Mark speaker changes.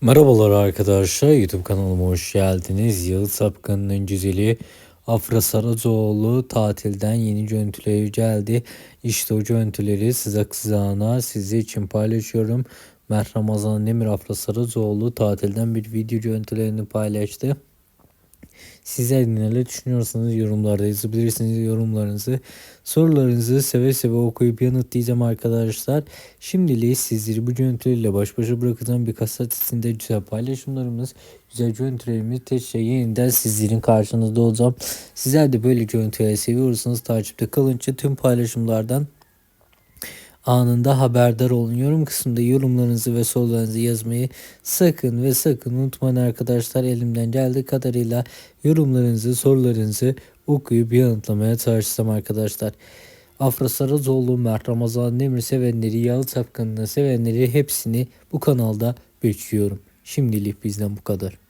Speaker 1: Merhabalar arkadaşlar YouTube kanalıma hoş geldiniz. Yağıt Sapkan'ın güzeli Afra Saracoğlu tatilden yeni görüntüleri geldi. İşte o görüntüleri size kızağına sizi için paylaşıyorum. Mert Ramazan Demir Afra Saracoğlu tatilden bir video görüntülerini paylaştı. Sizler neler düşünüyorsanız yorumlarda yazabilirsiniz yorumlarınızı. Sorularınızı seve seve okuyup yanıtlayacağım arkadaşlar. Şimdilik sizleri bu görüntülerle baş başa bırakacağım. Birkaç saat içinde güzel paylaşımlarımız, güzel görüntülerimiz teşhir yeniden sizlerin karşınızda olacağım. Sizler de böyle görüntüleri seviyorsanız takipte kalınca tüm paylaşımlardan anında haberdar olun. Yorum kısmında yorumlarınızı ve sorularınızı yazmayı sakın ve sakın unutmayın arkadaşlar. Elimden geldiği kadarıyla yorumlarınızı, sorularınızı okuyup yanıtlamaya çalışacağım arkadaşlar. Afra Saracoğlu, Mert Ramazan Demir sevenleri, Yalı Çapkanı'nı sevenleri hepsini bu kanalda bekliyorum. Şimdilik bizden bu kadar.